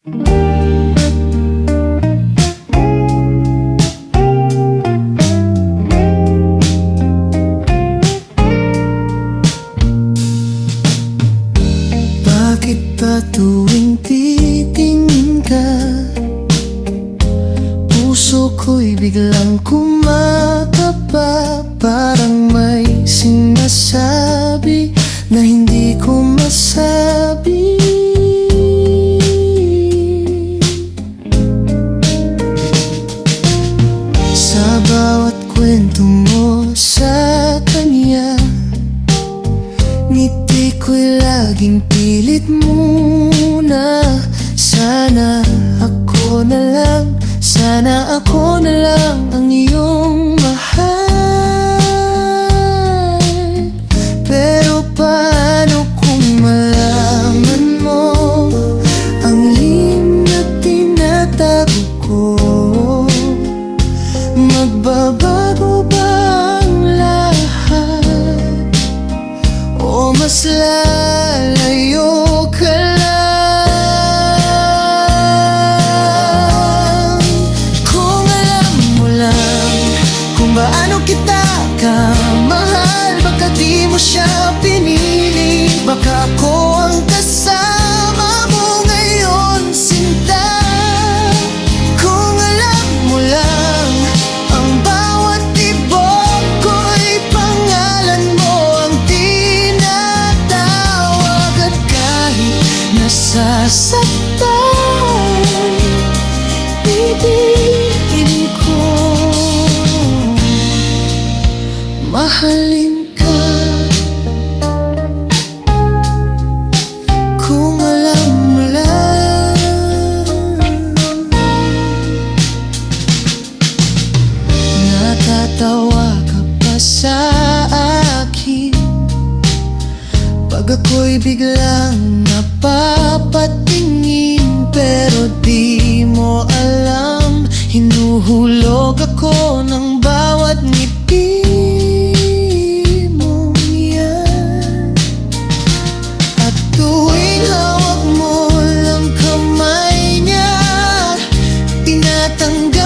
Bakit ba tuwing Puso ko'y biglang kumakapa Parang may sinasabi Na hindi ko masabi laging pilit muna. Sana ako na lang Sana ako na lang ang iyong mahal. Pero paano kung malaman mo Ang lim na tinatago siya pinili. Baka ako ang kasama mo ngayon sinta. Kung alam mo lang Ang bawat tibok ko'y pangalan mo Ang tinatawag at kahit nasasaktan Ibigin ako'y biglang napapatingin Pero di mo alam. Hinuhulog ako ng bawat ngiti mong yan. At tuwing hawak mo lang kamay niya Tinatanggap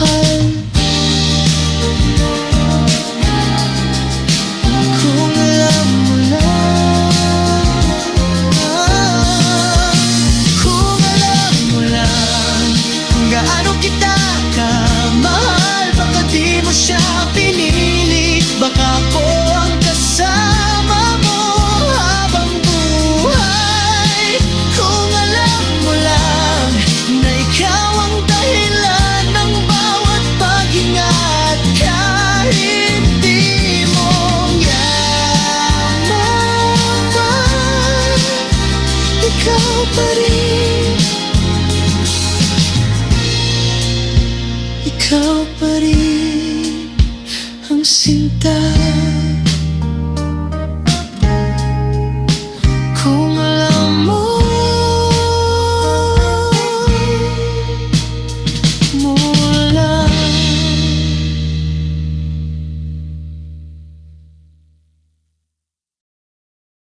heart. pa rin. Ikaw pa rin ang sinta.